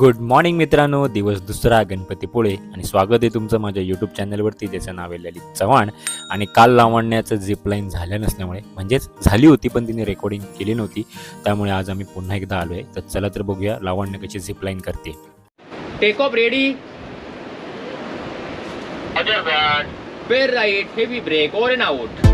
Good morning मित्रांनो दिवस दुसरा गणपतीपुळे आणि स्वागत आहे तुमचं माझ्या यूट्यूब चॅनलवरती ज्याचं नाव आहे ललित चव्हाण. आणि काल लावण्याचं झिपलाईन झालं नसल्यामुळे म्हणजेच झाली होती पण तिने रेकॉर्डिंग केली नव्हती. त्यामुळे आज आम्ही पुन्हा एकदा आलो आहे तर चला तर बघूया लावण्य कशी झिपलाईन करते. Take off ready. फिर राइट हेवी ब्रेक और एन आउट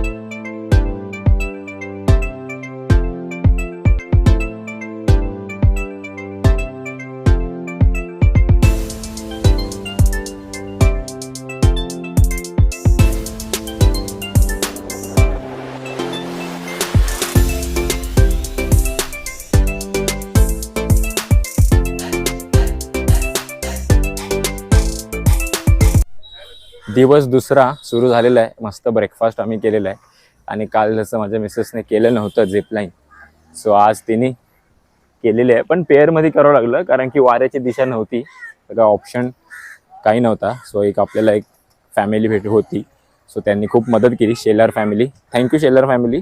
दिवस दुसरा सुरू झालेला आहे. मस्त ब्रेकफास्ट आम्ही केलेला आहे. आणि काल जसं माझ्या मिसेसने केलं नव्हतं झिपलाईन सो आज तिने केलेली आहे. पण पेअरमध्ये करावं लागलं. कारण की वाऱ्याची दिशा नव्हती. तर ऑप्शन काही नव्हता. सो एक आपल्याला एक फॅमिली भेट होती. सो त्यांनी खूप मदत केली. Shelar family thank you Shelar family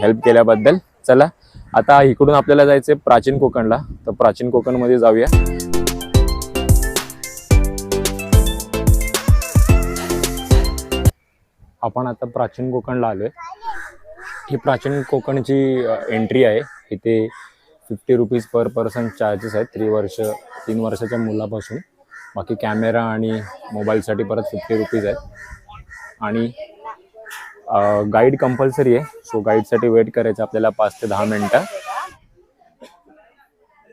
help केल्याबद्दल. चला आता इकडून आपल्याला जायचं आहे प्राचीन कोकणला. तर प्राचीन कोकणमध्ये जाऊया. आपण आता प्राचीन कोकणला आहे ही प्राचीन कोकणची एंट्री आहे. इथे fifty rupees per person charges आहेत. थ्री वर्ष तीन वर्षाच्या मुलापासून. बाकी कॅमेरा आणि मोबाईलसाठी परत फिफ्टी रुपीज आहेत. आणि गाईड कंपल्सरी आहे. सो गाईडसाठी वेट करायचं आपल्याला पाच ते दहा मिनटं.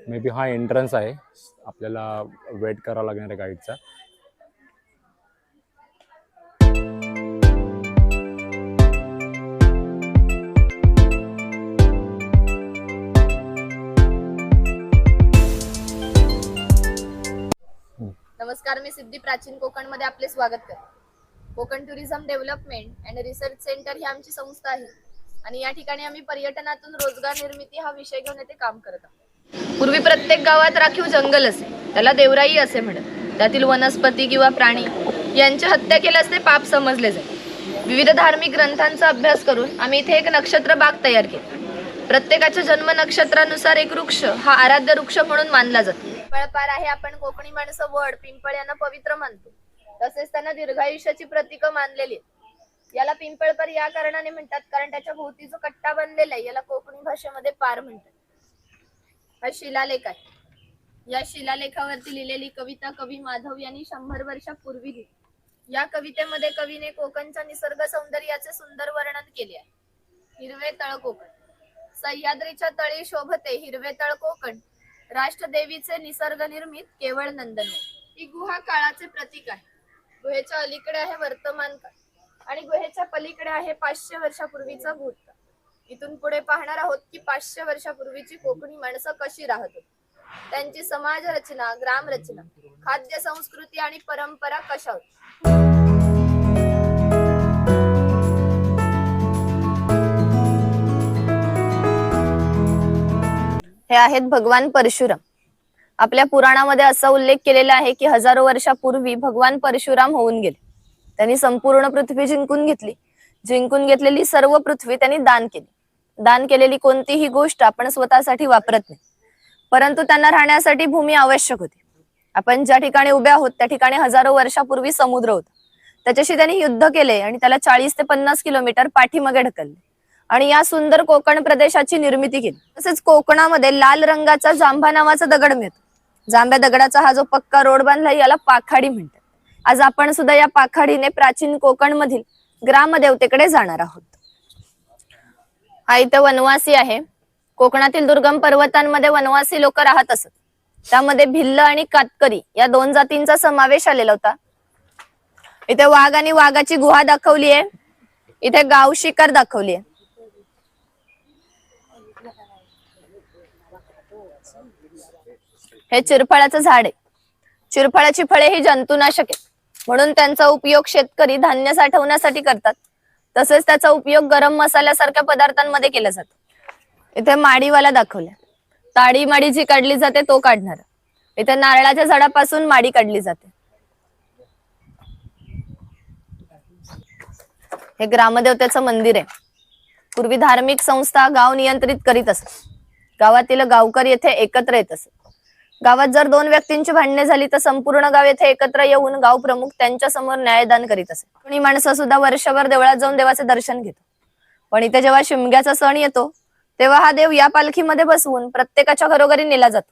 मे बी हा एंट्रन्स आहे. आपल्याला वेट करावा लागणार आहे गाईडचा नमस्कार मी सिद्धी प्राचीन कोकणमध्ये आपले स्वागत करते. Konkan tourism development and research centre ही आमची संस्था आहे. आणि या ठिकाणी आम्ही पर्यटनातून रोजगार निर्मिती हा विषय घेऊन येथे काम करत आहोत. पूर्वी प्रत्येक गावात राखीव जंगल असे त्याला देवराई असे म्हणत त्यातील वनस्पती किंवा प्राणी यांची हत्या केल्यास ते पाप समजले जाईल विविध धार्मिक ग्रंथांचा अभ्यास करून आम्ही इथे एक नक्षत्र बाग तयार केली. प्रत्येकाच्या जन्म नक्षत्रानुसार एक वृक्ष हा आराध्य वृक्ष म्हणून मानला जातो. पिंपळपार आहे. आपण कोकणी माणसं वड पिंपळ यांना पवित्र मानतो. तसेच त्यांना दीर्घायुष्याची प्रतीक मानलेली याला पिंपळपार या कारणाने म्हणतात कारण त्याच्या भोवती जो कट्टा बनलेला आहे याला कोकणी भाषेमध्ये पार म्हणतात. हा शिलालेख आहे. या शिलालेखावरती लिहिलेली कविता कवी माधव यांनी शंभर वर्षापूर्वी लिहिली. या कवितेमध्ये कवीने कोकणच्या निसर्ग सौंदर्याचे सुंदर वर्णन केले आहे. हिरवे तळ कोकण. सह्याद्रीच्या तळी शोभते हिरवे तळ कोकण. राष्ट्रदेवीचे निसर्ग निर्मित केवळ नंदन ही गुहा काळाचे प्रतीक आहे. गुहेच्या अलीकडे आहे वर्तमान काळ आणि गुहेच्या पलीकडे आहे पाचशे वर्षापूर्वीचा भूतकाळ इथून पुढे पाहणार आहोत की पाचशे वर्षापूर्वीची कोकणी माणसं कशी राहत होती? त्यांची समाज रचना ग्राम रचना खाद्य संस्कृती आणि परंपरा कशा होत्या? हे आहेत भगवान परशुराम. आपल्या पुराणामध्ये असा उल्लेख केलेला आहे की हजारो वर्षापूर्वी भगवान परशुराम होऊन गेले. त्यांनी संपूर्ण पृथ्वी जिंकून घेतली. जिंकून घेतलेली सर्व पृथ्वी त्यांनी दान केली. दान केलेली कोणतीही गोष्ट आपण स्वतःसाठी वापरत नाही. परंतु त्यांना राहण्यासाठी भूमी आवश्यक होती. आपण ज्या ठिकाणी उभे आहोत त्या ठिकाणी हजारो वर्षापूर्वी समुद्र होता. त्याच्याशी त्यांनी युद्ध केले आणि त्याला चाळीस ते पन्नास किलोमीटर पाठीमागे ढकलले. आणि या सुंदर कोकण प्रदेशाची निर्मिती केली. तसेच कोकणामध्ये लाल रंगाचा जांभा नावाचा दगड मिळतो. जांभ्या दगडाचा हा जो पक्का रोड बांधला याला पाखाडी म्हणतात. आज आपण सुद्धा या पाखाडीने प्राचीन कोकण मधील ग्रामदेवतेकडे जाणार आहोत. हा इथे वनवासी आहे. कोकणातील दुर्गम पर्वतांमध्ये वनवासी लोक राहत असत. त्यामध्ये भिल्ल आणि कातकरी या दोन जातींचा समावेश आलेला होता. इथे वाघ आणि वाघाची गुहा दाखवली आहे इथे गाव शिकार दाखवली आहे हे चिरफळाचं झाड आहे. चिरफळाची फळे ही जंतुनाशक आहे म्हणून त्यांचा उपयोग शेतकरी धान्य साठवण्यासाठी करतात. तसेच त्याचा उपयोग गरम मसाल्यासारख्या पदार्थांमध्ये केला जातो. इथे माडीवाला दाखवल्या. ताडी माडी जी काढली जाते तो काढणार. इथे नारळाच्या झाडापासून माडी काढली जाते. हे ग्रामदेवतेचं मंदिर आहे. पूर्वी धार्मिक संस्था गाव नियंत्रित करीत असत. गावातील गावकरी येथे एकत्र येत असत. गावात जर दोन व्यक्तींची भांडणे झाली तर संपूर्ण गाव येथे एकत्र येऊन गाव प्रमुख त्यांच्यासमोर न्यायदान करीत असे. कोणी माणसं सुद्धा वर्षभर देवळात जाऊन देवाचे दर्शन घेतो. पण इथे जेव्हा शिमग्याचा सण येतो तेव्हा हा देव या पालखीमध्ये बसवून प्रत्येकाच्या घरोघरी नेला जातो.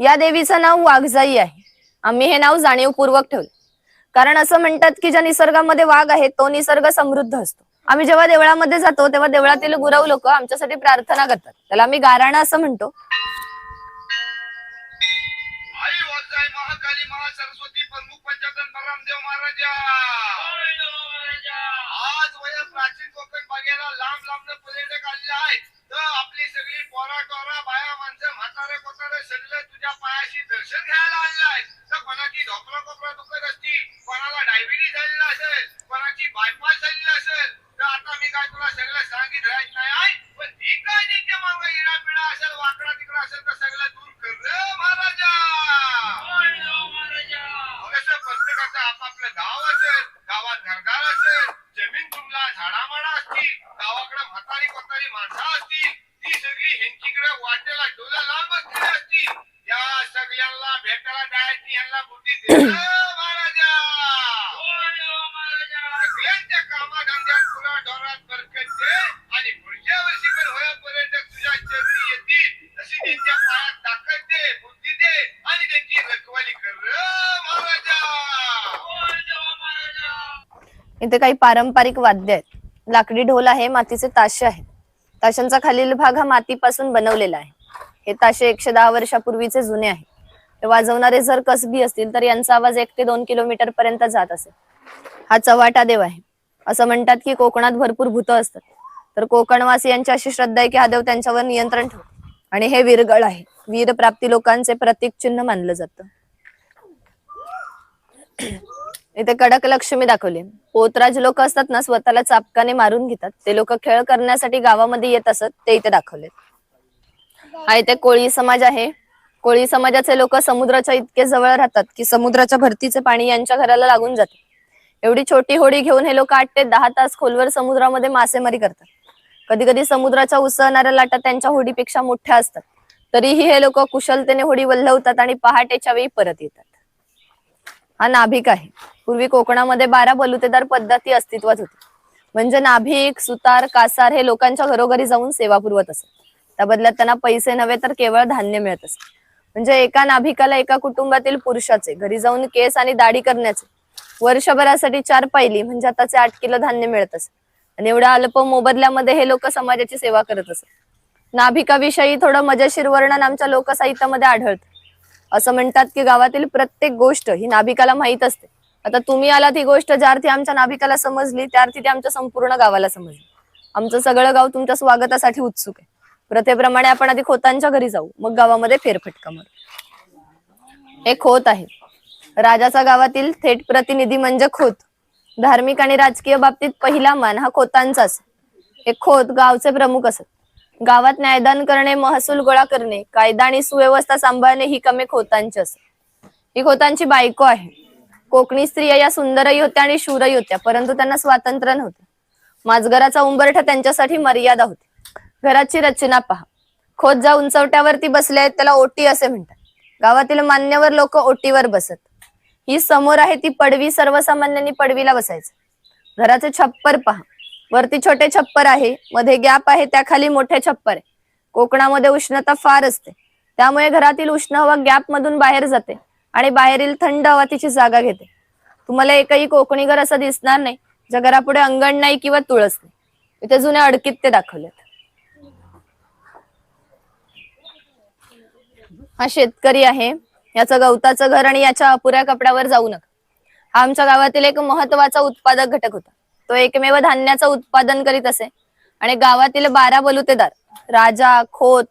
या देवीचं नाव वाघजाई आहे. आम्ही हे नाव जाणीवपूर्वक ठेवले. कारण असं म्हणतात की ज्या निसर्गामध्ये वाघ आहे तो निसर्ग समृद्ध असतो. आम्ही जेव्हा देवळामध्ये जातो तेव्हा देवळातील गुरव लोक आमच्यासाठी प्रार्थना करतात. त्याला आम्ही गाराणा असं म्हणतो. आई वाजाय महाकाली महासरस्वती प्रमुख पंचायत बलरामदेव महाराजा. आज वय प्राचीन कोकण बघायला लांब लांब पर्यटक आलेले आहेत. तर आपली सगळी पोरा टोरा बाया माणसं म्हातारे कोतारे सगळे तुझ्या पायाशी दर्शन घ्यायला आलेले आहेत. तर कोणाची ढोकरा कोपरा दुखत असती कोणाला डायबिटीज झालेला असेल कोणाची बायपास झालेली असेल तर आता मी काय तुला सगळं सांगितलं नाही आहे पण ठीक आहे त्यांच्या मागं इडा पिडा असेल वाकडा तिकडा असेल तर सगळं दूर कर रे महाराजा कसं प्रत्येकाचं आपापलं गाव असेल गावात घरदार असेल जमीन तुमला झाडामाडा असतील गावाकडे म्हातारी कोतारी माणसं असतील ती सगळी ह्यांचीकडे वाटेला डोला लांब असलेली असतील या सगळ्यांना भेटायला जायची यांना बुद्धी दे रे महाराजा सगळ्यांच्या कामाधंद्यात तुला डोरात बरकत दे आणि पुढच्या वर्षी पण होय पर्यटक तुझ्या चरणी येतील. तशी त्यांच्या पायात ताकद दे बुद्धी दे आणि त्यांची रखवाली कर महाराजा. इथे काही पारंपरिक वाद्य आहेत. लाकडी ढोल आहे मातीचे ताशे आहेत. ताशांचा खालील भाग हा मातीपासून बनवलेला आहे. हे ताशे एकशे दहा वर्षापूर्वीचे जुने आहेत. ते वाजवणारे जर कसबी असतील तर यांचा आवाज एक ते दोन किलोमीटर पर्यंत जात असेल. हा चव्हाटा देव आहे. असं म्हणतात की कोकणात भरपूर भूत असतात. तर कोकणवासियांची अशी श्रद्धा आहे की हा देव त्यांच्यावर नियंत्रण ठेवतो आणि हे वीरगळ आहे. वीर प्राप्ती लोकांचे प्रतीक चिन्ह मानलं जातं. इथे कडक लक्ष्मी दाखवली. पोतराज लोक असतात ना स्वतःला चापकाने मारून घेतात. ते लोक खेळ करण्यासाठी गावामध्ये येत असत ते इथे दाखवले. हा इथे कोळी समाज आहे. कोळी समाजाचे लोक समुद्राच्या इतके जवळ राहतात की समुद्राच्या भरतीचे पाणी यांच्या घराला लागून जाते. एवढी छोटी होडी घेऊन हे लोक आठ ते दहा तास खोलवर समुद्रामध्ये मासेमारी करतात. कधी कधी समुद्राच्या उसळणाऱ्या लाटा त्यांच्या होडीपेक्षा मोठ्या असतात. तरीही हे लोक कुशलतेने होडी वल्हवतात आणि पहाटेच्या वेळी परत येतात. हा नाभिक आहे. पूर्वी कोकणामध्ये बारा बलुतेदार पद्धती अस्तित्वात होती. म्हणजे नाभिक सुतार कासार हे लोकांच्या घरोघरी जाऊन सेवा पुरवत असत. त्या बदल्यात त्यांना पैसे नव्हे तर केवळ धान्य मिळत असत. म्हणजे एका नाभिकाला एका कुटुंबातील पुरुषाचे घरी जाऊन केस आणि दाढी करण्याचे वर्षभरासाठी चार पायली म्हणजे आताचे आठ किलो धान्य मिळत असे आणि एवढ्या अल्प मोबदल्यामध्ये हे लोक समाजाची सेवा करत असत नाभिकाविषयी थोडं मजेशीर वर्णन आमच्या लोकसाहित्यामध्ये आढळतं. असं म्हणतात की गावातील प्रत्येक गोष्ट ही नाभिकाला माहीत असते. आता तुम्ही आलात ही गोष्ट ज्या अर्थी आमच्या नाभिकाला समजली त्या अर्थी ती आमच्या संपूर्ण गावाला समजली. आमचं सगळं गाव तुमच्या स्वागतासाठी उत्सुक आहे. प्रथेप्रमाणे आपण आधी खोतांच्या घरी जाऊ मग गावामध्ये फेरफटका मारू. हे खोत आहे. राजाचा गावातील थेट प्रतिनिधी म्हणजे खोत. धार्मिक आणि राजकीय बाबतीत पहिला मान हा खोतांचाच. हे खोत गावचे प्रमुख असत. गावात न्यायदान करणे महसूल गोळा करणे कायदा आणि सुव्यवस्था सांभाळणे ही कमे खोतांची असत. ही खोतांची बायको आहे. कोकणी स्त्रिया या सुंदरही होत्या आणि शूरही होत्या परंतु त्यांना स्वातंत्र्य नव्हते. माजगराचा उंबरठा त्यांच्यासाठी मर्यादा होती. घराची रचना पहा. खोत ज्या उंचवट्यावरती बसले आहेत त्याला ओटी असे म्हणतात. गावातील मान्यवर लोक ओटीवर बसत. ही समोर आहे ती पडवी सर्वसामान्यांनी पडवीला बसायचं. घराचे छप्पर पहा. वरती छोटे छप्पर आहे. मध्ये गॅप आहे त्याखाली मोठे छप्पर आहे. कोकणामध्ये उष्णता फार असते. त्यामुळे घरातील उष्ण हवा गॅप मधून बाहेर जाते आणि बाहेरील थंड हवा तिची जागा घेते. तुम्हाला एकही कोकणी घर असं दिसणार नाही ज्या घरापुढे अंगण नाही किंवा तुळस नाही. इथे जुने अडकीत ते दाखवलेत. हा शेतकरी आहे. याचं गवताचं घर आणि याच्या अपुऱ्या कपड्यावर जाऊ नका. हा आमच्या गावातील एक महत्त्वाचा उत्पादक घटक होता. तो एकमेव धान्याचं उत्पादन करीत असे. आणि गावातील बारा बलुतेदार राजा खोत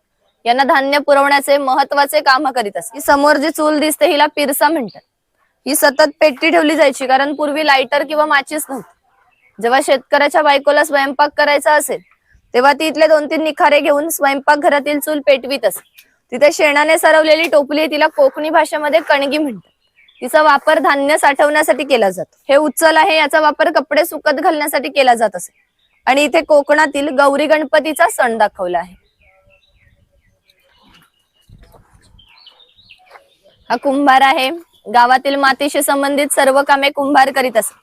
यांना धान्य पुरवण्याचे महत्त्वाचे काम करीत असे. समोर जी चूल दिसते हिला पिरसा म्हणतात. ही सतत पेटी ठेवली जायची कारण पूर्वी लायटर किंवा माचीस नव्हती. जेव्हा शेतकऱ्याच्या बायकोला स्वयंपाक करायचा असेल तेव्हा ती इथले दोन तीन निखारे घेऊन स्वयंपाक घरातील चूल पेटवीत असे. तिथे शेणाने सरवलेली टोपली तिला कोकणी भाषेमध्ये कणगी म्हणतात. तिचा वापर धान्य साठवण्यासाठी केला जातो. हे उचल आहे याचा वापर कपडे सुकत घालण्यासाठी केला जात असे. आणि इथे कोकणातील गौरी गणपतीचा सण दाखवला आहे. हा कुंभार आहे. गावातील मातीशी संबंधित सर्व कामे कुंभार करीत असे.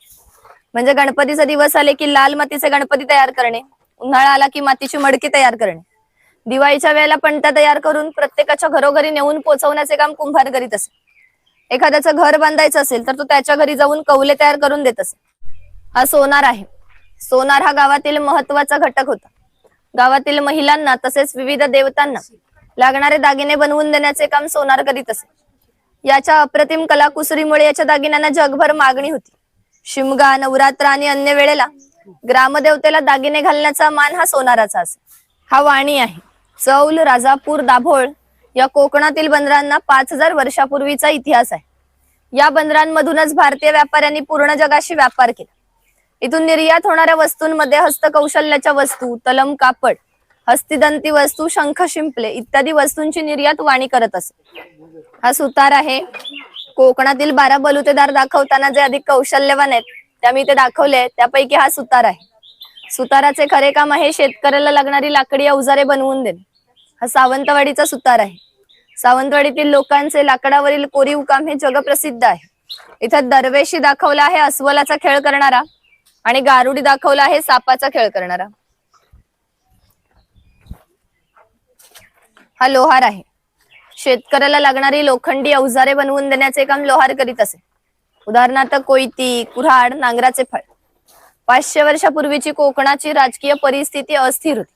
म्हणजे गणपतीचा दिवस आले की लाल मातीचे गणपती तयार करणे उन्हाळा आला की मातीची मडकी तयार करणे. दिवाळीच्या वेळेला पणत्या तयार करून प्रत्येकाच्या घरोघरी नेऊन पोहोचवण्याचे काम कुंभार करीत असे एखाद्याचं घर बांधायचं असेल तर तो त्याच्या घरी जाऊन कौले तयार करून देत असे हा सोनार आहे. सोनार हा गावातील महत्त्वाचा घटक होता. गावातील महिलांना तसेच विविध देवतांना लागणारे दागिने बनवून देण्याचे काम सोनार करीत असे. याच्या अप्रतिम कलाकुसरीमुळे याच्या दागिन्यांना जगभर मागणी होती. शिमगा नवरात्र आणि अन्य वेळेला ग्रामदेवतेला दागिने घालण्याचा मान हा सोनाराचा असे. हा वाणी आहे. चौल राजापूर दाभोळ या कोकणातील बंदरांना पाच हजार वर्षापूर्वीचा इतिहास आहे. या बंदरांमधूनच भारतीय व्यापाऱ्यांनी पूर्ण जगाशी व्यापार केला. इथून निर्यात होणाऱ्या वस्तूंमध्ये हस्तकौशल्याच्या वस्तू तलम कापड हस्तिदंती वस्तू शंख शिंपले इत्यादी वस्तूंची निर्यात वाणी करत असे. हा सुतार आहे. कोकणातील बारा बलुतेदार दाखवताना जे अधिक कौशल्यवान आहेत त्या मी ते दाखवले त्यापैकी हा सुतार आहे. सुताराचे खरे काम आहे शेतकऱ्याला लागणारी लाकडी अवजारे बनवून देणे. हा सावंतवाडीचा सुतार आहे. सावंतवाडीतील लोकांचे लाकडावरील कोरीव काम हे जगप्रसिद्ध आहे. इथं दरवेशी दाखवला आहे अस्वलाचा खेळ करणारा आणि गारुडी दाखवला आहे सापाचा खेळ करणारा. हा लोहार आहे. शेतकऱ्याला लागणारी लोखंडी अवजारे बनवून देण्याचे काम लोहार करीत असे. उदाहरणार्थ कोयती कुऱ्हाड नांगराचे फळ. पाचशे वर्षापूर्वीची कोकणाची राजकीय परिस्थिती अस्थिर होती.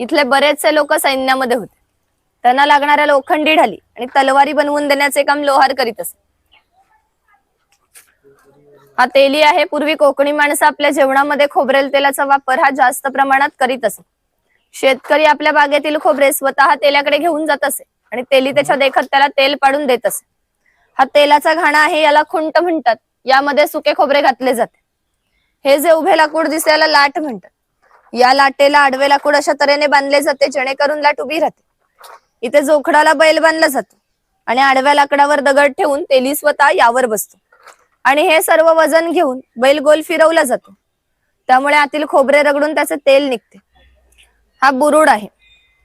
इथले बरेचसे लोक सैन्यामध्ये होते. त्यांना लागणाऱ्या लोखंडी ढाली आणि तलवारी बनवून देण्याचे काम लोहार करीत असे. हा तेली आहे पूर्वी कोकणी माणसं आपल्या जेवणामध्ये खोबरेल तेलाचा वापर हा जास्त प्रमाणात करीत असे. शेतकरी आपल्या बागेतील खोबरे स्वतः तेलाकडे घेऊन जात असे आणि तेली त्याच्या देखत त्याला तेल पाडून देत असे. हा तेलाचा घाणा आहे याला खुंट म्हणतात. यामध्ये सुके खोबरे घातले जाते. हे जे उभे लाकूड दिसायला याला लाट म्हणतात. या लाटेला आडवे लाकूड अशा तऱ्हेने बांधले जाते जेणेकरून लाट उभी राहते. इथे जोखडाला बैल बांधला जातो. आणि आडव्या लाकडावर दगड ठेवून तेली स्वतः यावर बसतो. आणि हे सर्व वजन घेऊन बैल गोल फिरवला जातो. त्यामुळे आतील खोबरे रगडून त्याचे तेल निघते. हा बुरुड आहे.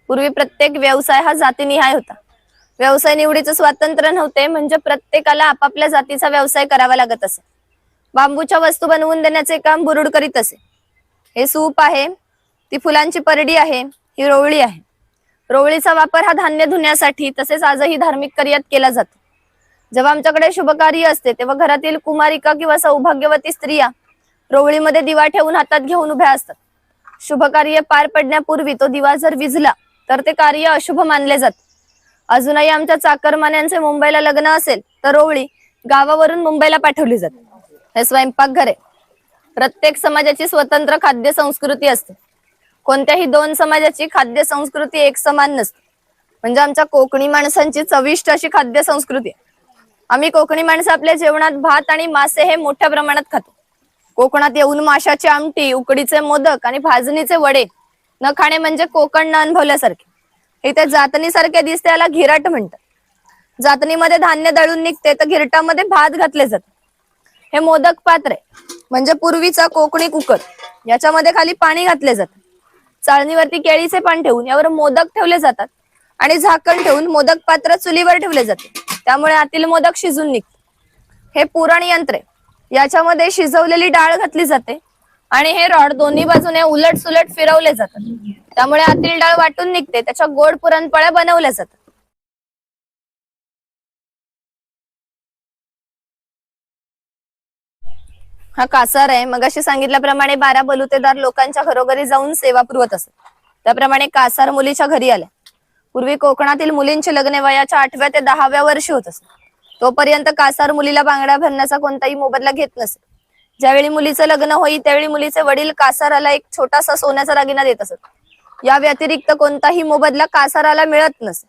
पूर्वी प्रत्येक व्यवसाय हा जातीनिहाय होता. व्यवसाय निवडीचं स्वातंत्र्य नव्हते म्हणजे प्रत्येकाला आपापल्या जातीचा व्यवसाय करावा लागत असे. बांबूच्या वस्तू बनवून देण्याचे काम बुरुड करीत असे. हे सूप आहे ती फुलांची परडी आहे ही रोवळी आहे. रोवळीचा वापर हा धान्य धुण्यासाठी तसेच आजही धार्मिक कार्यात केला जातो. जेव्हा आमच्याकडे शुभकार्य असते तेव्हा घरातील कुमारिका किंवा सौभाग्यवती स्त्रिया रोवळीमध्ये दिवा ठेवून हातात घेऊन उभ्या असतात. शुभ कार्य पार पडण्यापूर्वी तो दिवा जर विजला तर ते कार्य अशुभ मानले जाते. अजूनही आमच्या चाकरमान्यांचे मुंबईला लग्न असेल तर रोवळी गावावरून मुंबईला पाठवली जाते. हे स्वयंपाकघर आहे. प्रत्येक समाजाची स्वतंत्र खाद्य संस्कृती असते. कोणत्याही दोन समाजाची खाद्य संस्कृती एक समान नसते. म्हणजे आमच्या कोकणी माणसांची चविष्ट अशी खाद्य संस्कृती आहे. आम्ही कोकणी माणसं आपल्या जेवणात भात आणि मासे हे मोठ्या प्रमाणात खातो. कोकणात येऊन माशाची आमटी उकडीचे मोदक आणि भाजणीचे वडे न खाणे म्हणजे कोकण न अनुभवल्यासारखे. इथे जातणीसारखे दिसते याला घिरट म्हणतात. जातणीमध्ये धान्य दळून निघते तर घिरटामध्ये भात घातले जाते. हे मोदक पात्र आहे. म्हणजे पूर्वीचा कोकणी कुकर. याच्यामध्ये खाली पाणी घातले जाते. चाळणीवरती केळीचे पान ठेवून यावर मोदक ठेवले जातात. आणि झाकण ठेवून मोदक पात्र चुलीवर ठेवले जाते. त्यामुळे आतील मोदक शिजून निघते. हे पुरण यंत्र. याच्यामध्ये शिजवलेली डाळ घातली जाते. आणि हे रॉड दोन्ही बाजूने उलट सुलट फिरवले जातात. त्यामुळे आतील डाळ वाटून निघते. त्याच्या गोड पुरणपळ्या बनवल्या जातात. हा कासार आहे. मग अशी सांगितल्याप्रमाणे बारा बलुतेदार लोकांच्या घरोघरी जाऊन सेवा पुरवत असत. त्याप्रमाणे कासार मुलीच्या घरी आल्या. पूर्वी कोकणातील मुलींची लग्ने वयाच्या आठव्या ते दहाव्या वर्षी होत असत. तोपर्यंत कासार मुलीला बांगड्या भरण्याचा कोणताही मोबदला घेत नसे. ज्यावेळी मुलीचं लग्न होई त्यावेळी मुलीचे वडील कासाराला एक छोटासा सोन्याचा दागिना देत असत. या व्यतिरिक्त कोणताही मोबदला कासाराला मिळत नसे.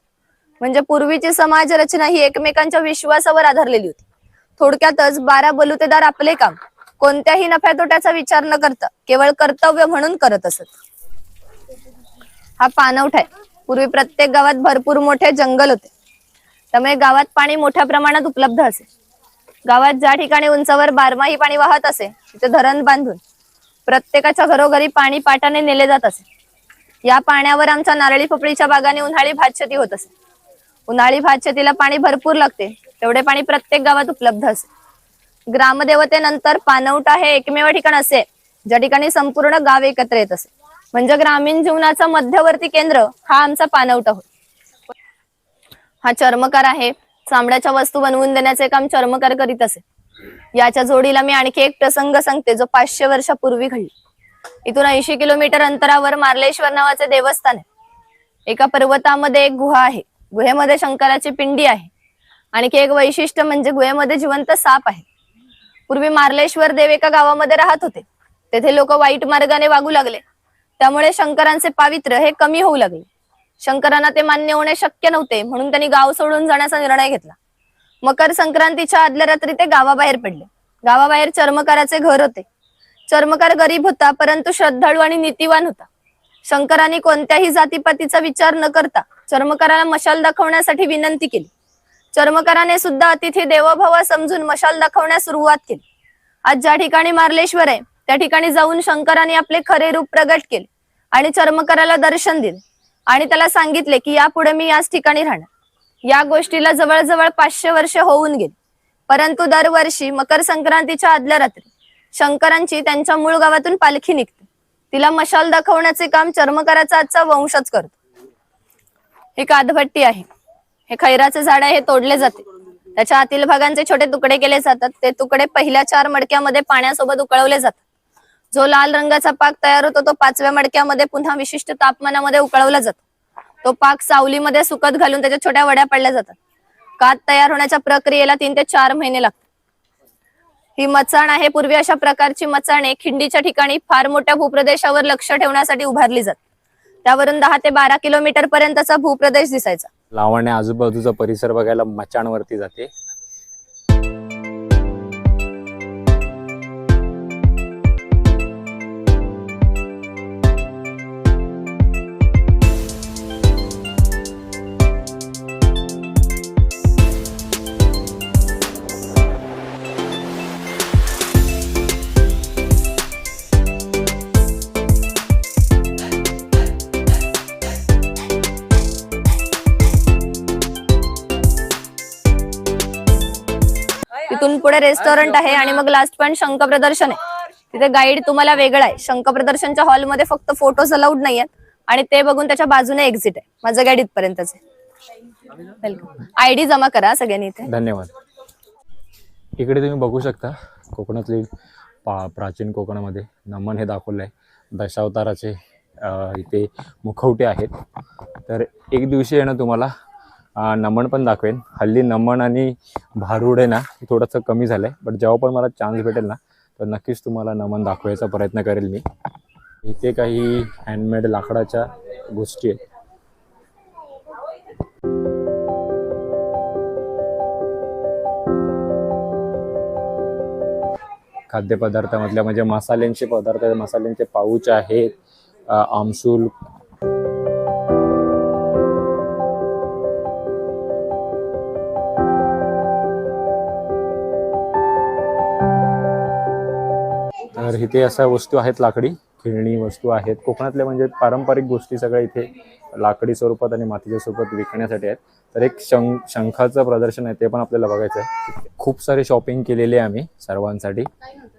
म्हणजे पूर्वीची समाज रचना ही एकमेकांच्या विश्वासावर आधारलेली होती. थोडक्यातच बारा बलुतेदार आपले काम. कोणत्याही नफ्या तोट्याचा विचार न करता केवळ कर्तव्य म्हणून करत असत. हा पाणवठा आहे. पूर्वी प्रत्येक गावात भरपूर मोठे जंगल होते. त्यामुळे गावात पाणी मोठ्या प्रमाणात उपलब्ध असे. गावात ज्या ठिकाणी उंचावर बारमाही पाणी वाहत असे तिथे धरण बांधून प्रत्येकाच्या घरोघरी पाणी पाटाने नेले जात असे. या पाण्यावर आमच्या नारळी पोपळीच्या बागाने उन्हाळी भातशेती होत असे. उन्हाळी भातशेतीला पाणी भरपूर लागते तेवढे पाणी प्रत्येक गावात उपलब्ध असे. ग्रामदेवतेनंतर पानवटा हे एकमेव ठिकाण असे. ज्या ठिकाणी संपूर्ण गाव एकत्र येत असे. म्हणजे ग्रामीण जीवनाचा मध्यवर्ती केंद्र हा आमचा पानवटा होय हा चर्मकार आहे. चामड्याच्या वस्तू बनवून देण्याचे काम चर्मकार करीत असे. याच्या जोडीला मी आणखी एक प्रसंग सांगते जो पाचशे वर्षापूर्वी घडली. इथून ऐंशी किलोमीटर अंतरावर मार्लेश्वर नावाचे देवस्थान आहे. एका पर्वतामध्ये एक गुहा आहे. गुहेमध्ये शंकराची पिंडी आहे. आणखी एक वैशिष्ट्य म्हणजे गुहेमध्ये जिवंत साप आहे. पूर्वी मार्लेश्वर देव एका गावामध्ये राहत होते. तेथे लोक वाईट मार्गाने वागू लागले. त्यामुळे शंकरांचे पावित्र्य हे कमी होऊ लागले. शंकरांना ते मान्य होणे शक्य नव्हते म्हणून त्यांनी गाव सोडून जाण्याचा निर्णय घेतला. मकर संक्रांतीच्या आदल्या रात्री ते गावाबाहेर पडले. गावाबाहेर चर्मकाराचे घर होते. चर्मकार गरीब होता परंतु श्रद्धाळू आणि नीतिवान होता. शंकरांनी कोणत्याही जातीपातीचा विचार न करता चर्मकाराला मशाल दाखवण्यासाठी विनंती केली. चर्मकाराने सुद्धा अतिथी देवभाव समजून मशाल दाखवण्यास सुरुवात केली. आज ज्या ठिकाणी मार्लेश्वर आहे त्या ठिकाणी जाऊन शंकराने आपले खरे रूप प्रगट केले आणि चर्मकाराला दर्शन दिले आणि त्याला सांगितले की यापुढे मी याच ठिकाणी राहणार. या गोष्टीला जवळजवळ पाचशे वर्ष होऊन गेली. परंतु दरवर्षी मकर संक्रांतीच्या आदल्या रात्री शंकरांची त्यांच्या मूळ गावातून पालखी निघते. तिला मशाल दाखवण्याचे काम चर्मकाराचा आजचा वंशच करतो. ही कादभट्टी आहे. हे खैराचे झाड आहे हे तोडले जाते. त्याच्या आतील भागांचे छोटे तुकडे केले जातात. ते तुकडे पहिल्या चार मडक्यामध्ये पाण्यासोबत उकळवले जातात. जो लाल रंगाचा पाक तयार होतो तो पाचव्या मडक्यामध्ये पुन्हा विशिष्ट तापमानामध्ये उकळवला जातो. तो पाक सावलीमध्ये सुकत घालून त्याच्या छोट्या वड्या पडल्या जातात. कात तयार होण्याच्या प्रक्रियेला तीन ते चार महिने लागतात. ही मचाण आहे पूर्वी अशा प्रकारची मचाणे खिंडीच्या ठिकाणी फार मोठ्या भूप्रदेशावर लक्ष ठेवण्यासाठी उभारली जात. त्यावरून दहा ते बारा किलोमीटर पर्यंतचा भूप्रदेश दिसायचा. लावण्या आजूबाजूचा परिसर बघायला मचाणवरती जाते. रेस्टॉरंट आहे आणि मग लास्ट पॉईंट शंख प्रदर्शन आहे. तिथे गाईड तुम्हाला वेगळा आहे. शंख प्रदर्शनच्या हॉलमध्ये फक्त फोटोज अलाउड नाही आहेत. आणि ते बघून त्याच्या बाजूने एक्झिट आहे. माझं गाईड इथपर्यंतच आहे. वेलकम आयडी जमा करा सगळ्यांनी इथे. धन्यवाद. इकडे तुम्ही बघू शकता कोकणातली पा प्राचीन कोकणामध्ये नमन हे दाखवलं आहे दशावताराचे इथे मुखवटे आहेत. तर एक दिवशी येणं तुम्हाला नमन पण दाखवेन. हल्ली नमन आणि भारूड आहे ना हे थोडंसं कमी झालं आहे बट जेव्हा पण मला चान्स भेटेल ना तर नक्कीच तुम्हाला नमन दाखवायचा प्रयत्न करेल मी. इथे काही हँडमेड लाकडाच्या गोष्टी आहेत. खाद्यपदार्थामधल्या म्हणजे मसाल्यांचे पदार्थ मसाल्यांचे पाऊच आहेत आमसूल इथे अशा वस्तू आहेत लाकडी खेळणी वस्तू आहेत. कोकणातल्या म्हणजे पारंपरिक गोष्टी सगळ्या इथे लाकडी स्वरूपात आणि मातीच्या स्वरूपात विकण्यासाठी आहेत. तर एक शं शंखाचं प्रदर्शन आहे ते पण आपल्याला बघायचं आहे. खूप सारे शॉपिंग केलेले आहे आम्ही सर्वांसाठी.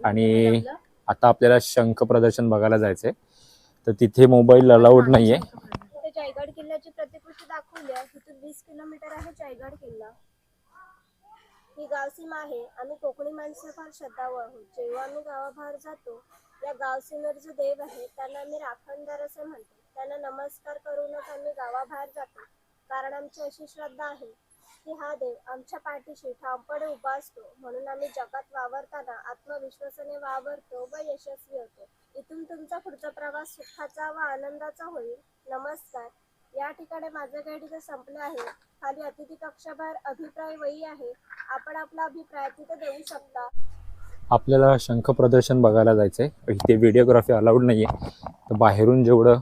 आणि आता आपल्याला शंख प्रदर्शन बघायला जायचंय. तर तिथे मोबाईल अलाउड नाहीये. चायगड किल्ल्याची प्रतिकृती दाखवली आहे. तिथून वीस किलोमीटर आहे चायगड किल्ला. ही गावसीमा आहे. आम्ही कोकणी माणसं फार श्रद्धाळू आहोत. जेव्हा आम्ही गावाबाहेर जातो या गावसीमेवर जे देव आहे त्यांना आम्ही राखणदार असे म्हणतो. त्यांना नमस्कार करूनच आम्ही गावाबाहेर जातो. कारण आमची अशी श्रद्धा आहे की हा देव आमच्या पाठीशी ठामपणे उभा असतो. म्हणून आम्ही जगात वावरताना आत्मविश्वासाने वावरतो व यशस्वी होतो. इथून तुमचा पुढचा प्रवास सुखाचा व आनंदाचा होईल. नमस्कार. या ठिकाणी माझं गाईड संपलं आहे. खाली अतिथी कक्षाबाहेर अभिप्राय वही आहे. आपण आपला अभिप्राय तिथे देऊ शकता. आपल्याला शंख प्रदर्शन बघायला जायचंय. इथे व्हिडिओग्राफी अलाउड नाहीये. तर बाहेरून जेवढं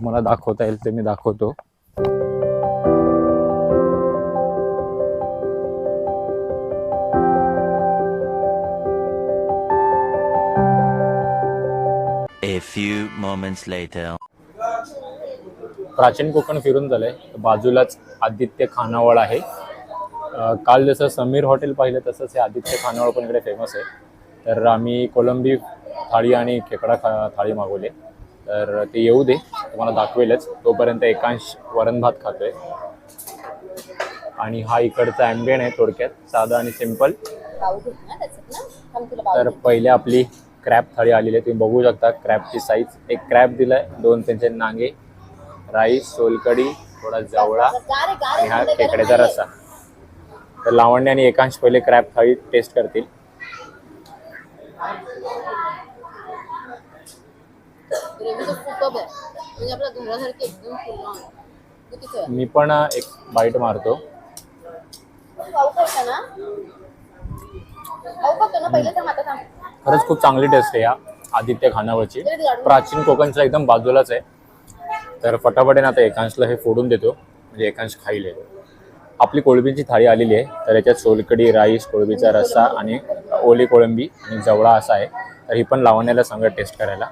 मला दाखवता येईल ते मी दाखवतो. A few moments later. प्राचीन कोकण फिरून झालंय. बाजूलाच आदित्य खानावळ आहे. काल जसं समीर हॉटेल पाहिलं तसंच हे आदित्य खानावळ पण इकडे फेमस आहे. तर आम्ही कोलंबी थाळी आणि खेकडा खा थाळी मागवली. तर ते येऊ दे तुम्हाला दाखवेलच. तोपर्यंत एकांश वरण भात खातोय. आणि हा इकडचा अँबेन आहे थोडक्यात साधा आणि सिंपल तर पहिले आपली क्रॅप थाळी आलेली आहे तुम्ही बघू शकता क्रॅपची साईज एक क्रॅप दिलाय दोन त्यांचे नांगे राईस सोलकडी थोडा जवळा आणि हा खेकड्याचा रसा तर लावण्य आणि एकांश पहिले क्रॅप थाळी टेस्ट करतील. मी पण एक बाईट मारतो. खरंच खूप चांगली टेस्ट आहे या आदित्य खानावरची. प्राचीन कोकणच्या एकदम बाजूलाच आहे. तर फटाफट आता एकांशला हे फोडून देतो. म्हणजे एकांश खाईल. आपली कोळंबीची थाळी आलेली आहे. तर याच्यात सोलकडी राईस कोळंबीचा रस्सा आणि ओली कोळंबी आणि जवळा असा आहे. तर ही पण लावण्याला सांगा टेस्ट करायला.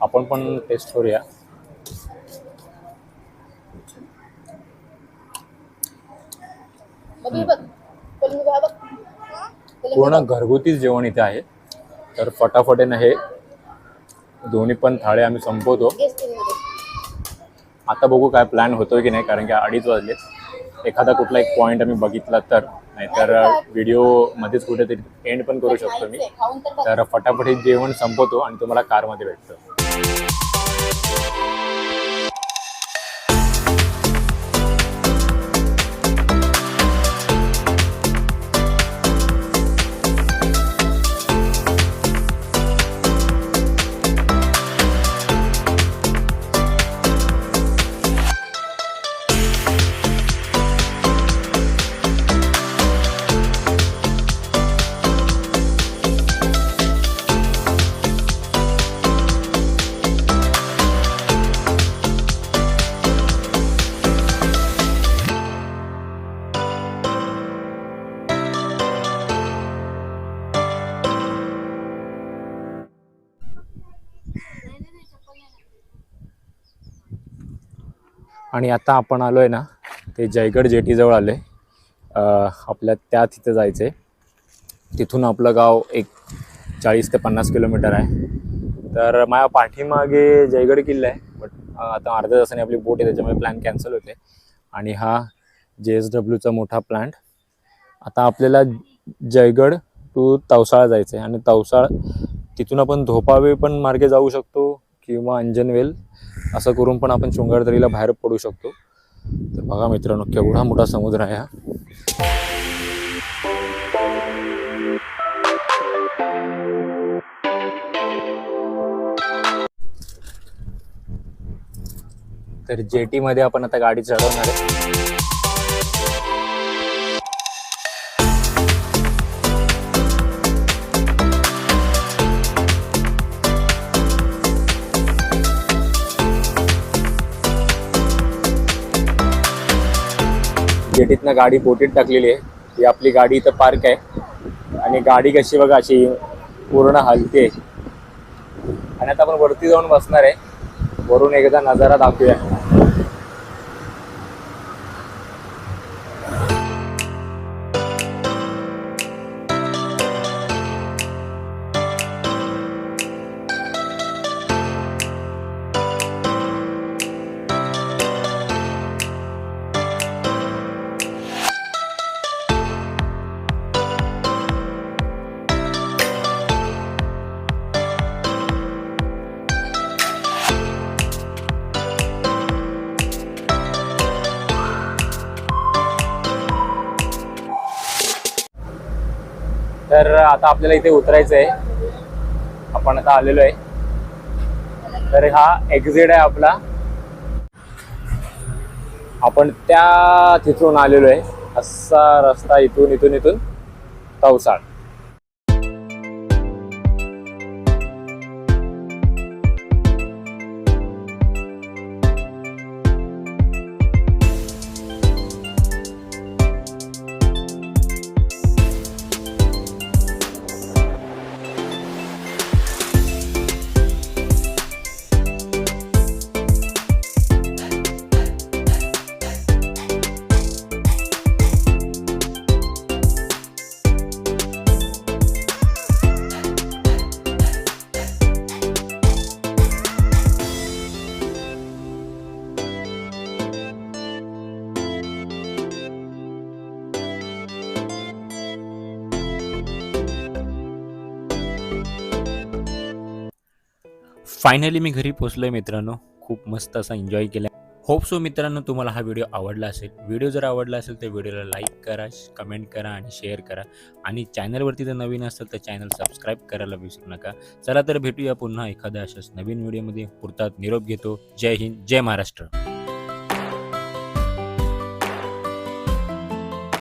आपण पण टेस्ट करूया. हे पूर्ण. घरगुतीच जेवण इथे आहे. तर फटाफटेनं हे दोन्ही पण थाळे आम्ही संपवतो. आता बघू काय प्लॅन होतोय की नाही कारण की अडीच वाजले एखादा कुठला एक पॉईंट आम्ही बघितला तर नाहीतर व्हिडिओ मध्येच कुठेतरी एंड पण करू शकतो मी तर. तर फटाफट जेवण संपवतो आणि तुम्हाला कारमध्ये भेटतो आणि आता आपण आलो आहे ना ते जयगड जेटीजवळ आलो आहे आपल्या त्या तिथं जायचं आहे तिथून आपलं गाव एक चाळीस ते पन्नास किलोमीटर आहे. तर माझ्या पाठीमागे जयगड किल्ला आहे बट आता अर्ध्या तासाने आपली बोट आहे त्याच्यामुळे प्लॅन कॅन्सल होते आणि हा जे एस डब्ल्यूचा मोठा प्लांट आता आपल्याला जयगड टू तवसाळा जायचं आहे आणि तवसाळ तिथून आपण धोपावे पण मार्गे जाऊ शकतो किंवा अंजनवेल. असं करून पण आपण शृंगारदरीला बाहेर पडू शकतो. तर बघा मित्रांनो केवढा मोठा समुद्र आहे हा. तर जेटीमध्ये आपण आता गाडी चढवणार आहे. जेटीतनं गाडी बोटीत टाकलेली आहे. ही आपली गाडी इथं पार्क आहे. आणि गाडी कशी बघा अशी पूर्ण हलते आणि आता आपण वरती जाऊन बसणार आहे. वरून एकदा नजारा दाखवूया. तर आता आपल्याला इथे उतरायचं आहे आपण आता आलेलो आहे. तर हा एक्झिट आहे आपला. आपण त्या तिथून आलेलो आहे. असा रस्ता इथून इथून इथून तवसाळ फायनली मी घरी पोचलोय मित्रांनो. खूप मस्त असा एन्जॉय केला. होप सो मित्रांनो तुम्हाला हा व्हिडिओ आवडला असेल. व्हिडिओ जर आवडला असेल तर व्हिडिओला लाईक करा कमेंट करा आणि शेअर करा. आणि चॅनलवरती जर नवीन असेल तर चॅनल सबस्क्राईब करायला विसरू नका. चला तर भेटूया पुन्हा एखाद्या अशाच नवीन व्हिडिओमध्ये पुरतात निरोप घेतो. जय हिंद जय महाराष्ट्र.